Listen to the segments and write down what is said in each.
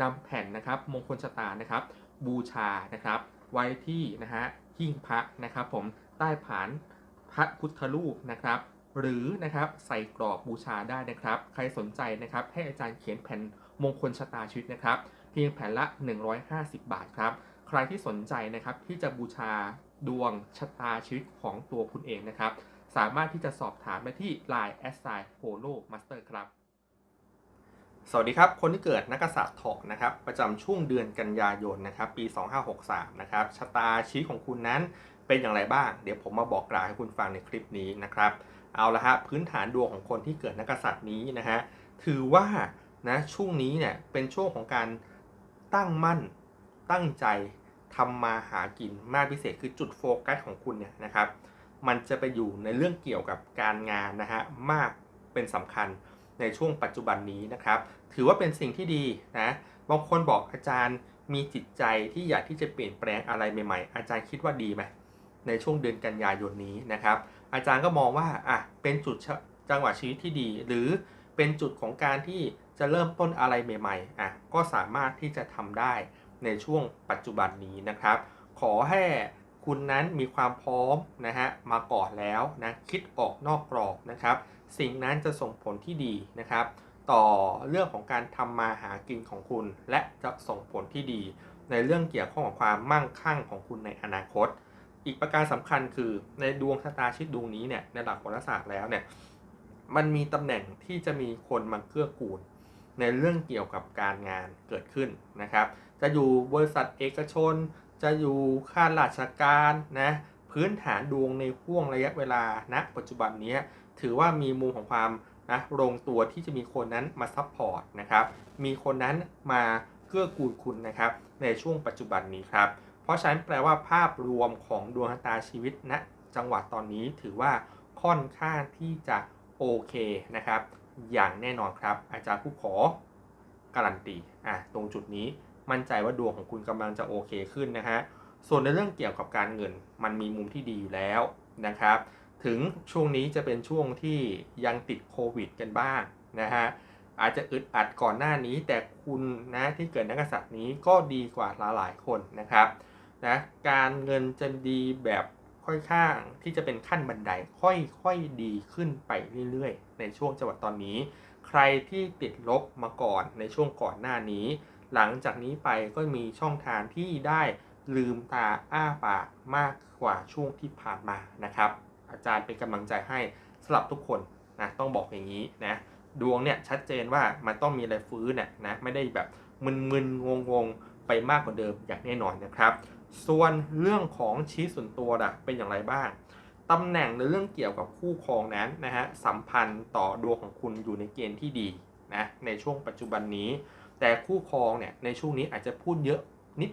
นำแผ่นนะครับมงคลชะตานะครับ บูชานะครับ ไว้ที่นะฮะหิ้งพระนะครับผมใต้ผานพระพุทธรูปนะครับ หรือนะครับใส่กรอบบูชาได้นะครับ ใครสนใจนะครับให้อาจารย์เขียนแผ่นมงคลชะตาชีวิตนะครับ เพียงแผ่นละ 150 บาทครับ ใครที่สนใจนะครับที่จะบูชาดวงชะตาชีวิตของตัวคุณเองนะครับ สามารถที่จะสอบถามได้ที่ Line a s s i g n Polo Master ครับ สวัสดีครับ คนที่เกิดนักษัตริย์ถกนะครับ ประจำช่วงเดือนกันยายนนะครับ ปี 2563 นะครับ ชะตาชีวิตของคุณนั้นเป็นอย่างไรบ้าง เดี๋ยวผมมาบอกกล่าวให้คุณฟังในคลิปนี้นะครับ เอาละฮะ พื้นฐานดวงของคนที่เกิดนักษัตริย์นี้นะฮะ ถือว่านะช่วงนี้เนี่ยเป็นช่วงของการตั้งมั่น ตั้งใจทำมาหากินมากพิเศษคือจุดโฟกัสของคุณเนี่ยนะครับ มันจะไปอยู่ในเรื่องเกี่ยวกับการงานนะฮะมากเป็นสำคัญ ในช่วงปัจจุบันนี้นะครับ ถือว่าเป็นสิ่งที่ดีนะบางคนบอกอาจารย์มีจิตใจที่อยากที่จะเปลี่ยนแปลงอะไรใหม่ ๆ อาจารย์คิดว่าดีไหมในช่วงเดือนกันยายนนี้นะครับ อาจารย์ก็มองว่าอะเป็นจุดจังหวะชีวิตที่ดี หรือเป็นจุดของการที่จะเริ่มต้นอะไรใหม่ๆอะก็สามารถที่จะทำได้ในช่วงปัจจุบันนี้นะครับ ขอให้ คุณนั้นมีความพร้อมนะฮะมาก่อนแล้วนะคิดออกนอกกรอบนะครับ สิ่งนั้นจะส่งผลที่ดีนะครับ ต่อเรื่องของการทำมาหากินของคุณ และจะส่งผลที่ดี ในเรื่องเกี่ยวข้องกับความมั่งคั่งของคุณในอนาคต อีกประการสำคัญคือในดวงชะตาชีวิตดวงนี้เนี่ยในหลักโหราศาสตร์แล้วเนี่ยมันมีตำแหน่งที่จะมีคนมาเกื้อกูลในเรื่องเกี่ยวกับการงานเกิดขึ้นนะครับ จะอยู่บริษัทเอกชน จะอยู่ข้าราชการนะพื้นฐานดวงในห่วงระยะเวลาณปัจจุบันนี้ถือว่ามีมุมของความนะลงตัวที่จะมีคนนั้นมาซัพพอร์ตนะครับมีคนนั้นมาเกื้อกูลคุณนะครับในช่วงปัจจุบันนี้ครับเพราะฉะนั้นแปลว่าภาพรวมของดวงชะตาชีวิตณจังหวะตอนนี้ถือว่าค่อนข้างที่จะโอเคนะครับอย่างแน่นอนครับ อาจารย์ผู้ขอการันตีอะตรงจุดนี้ มั่นใจว่าดวงของคุณกำลังจะโอเคขึ้นนะฮะส่วนในเรื่องเกี่ยวกับการเงินมันมีมุมที่ดีอยู่แล้วนะครับ ถึงช่วงนี้จะเป็นช่วงที่ยังติดโควิดกันบ้างนะฮะอาจจะอึดอัดก่อนหน้านี้แต่คุณนะที่เกิดนักกษัตริย์นี้ก็ดีกว่าหลายๆคนนะครับนะการเงินจะดีแบบค่อยข้างที่จะเป็นขั้นบันไดค่อยๆดีขึ้นไปเรื่อยๆ ในช่วงจังหวะตอนนี้ ใครที่ติดลบมาก่อนในช่วงก่อนหน้านี้ หลังจากนี้ไปก็มีช่องทางที่ได้ลืมตาอ้าปากมากกว่าช่วงที่ผ่านมานะครับ อาจารย์เป็นกำลังใจให้สำหรับทุกคนนะต้องบอกอย่างนี้นะดวงเนี่ยชัดเจนว่ามันต้องมีอะไรฟื้นเนี่ยนะไม่ได้แบบมึนๆงงๆ ไปมากกว่าเดิมอย่างแน่นอนนะครับ ส่วนเรื่องของชี้ส่วนตัวล่ะเป็นอย่างไรบ้างตำแหน่งในเรื่องเกี่ยวกับคู่ครองนั้นนะฮะสัมพันธ์ต่อดวงของคุณอยู่ในเกณฑ์ที่ดีนะในช่วงปัจจุบันนี้ แต่คู่ครองเนี่ยในช่วงนี้อาจจะพูดเยอะ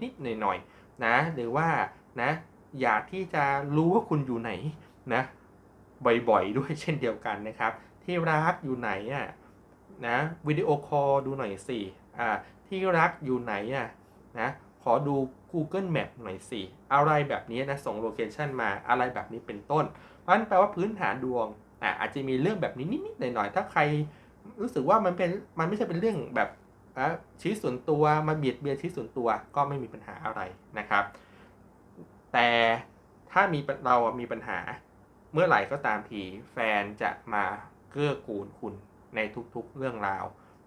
นิดๆหน่อยๆนะหรือว่านะอยากที่จะรู้ว่าคุณอยู่ไหนนะบ่อยๆด้วยเช่นเดียวกันนะครับ ที่รักอยู่ไหนอะนะวิดีโอคอลดูหน่อยสิอ่าที่รักอยู่ไหนอะนะขอดู Google Map หน่อยสิ อะไรแบบนี้นะ ส่งโลเคชันมาอะไรแบบนี้เป็นต้นเพราะนั้นแปลว่าพื้นฐานดวงอะอาจจะมีเรื่องแบบนี้นิดๆหน่อยๆถ้าใครรู้สึกว่ามันเป็นมันไม่ใช่เป็นเรื่องแบบ ชี้ส่วนตัวมาเบียดเบียนชี้ส่วนตัวก็ไม่มีปัญหาอะไรนะครับ แต่ถ้ามีเรามีปัญหาเมื่อไหร่ก็ตามทีแฟนจะมาเกื้อกูลคุณในทุกๆเรื่องราว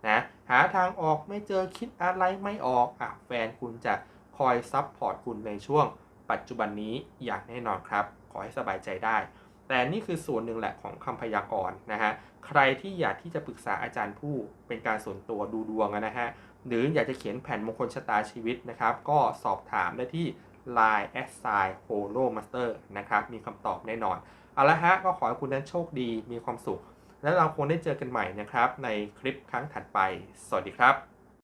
นะหาทางออกไม่เจอคิดอะไรไม่ออกอะแฟนคุณจะคอยซับพอร์ตคุณในช่วงปัจจุบันนี้อย่างแน่นอนครับ ขอให้สบายใจได้ แต่นี่คือส่วนหนึ่งแหละของคำพยากรณ์นะฮะ ใครที่อยากที่จะปรึกษาอาจารย์ผู้เป็นการส่วนตัวดูดวงนะฮะหรืออยากจะเขียนแผ่นมงคลชะตาชีวิตนะครับ ก็สอบถามได้ที่ Line a s s i g n Holo Master นะครับ มีคำตอบแน่นอน เอาละฮะ ก็ขอให้คุณนั้นโชคดีมีความสุข และเราคงได้เจอกันใหม่นะครับ ในคลิปครั้งถัดไป สวัสดีครับ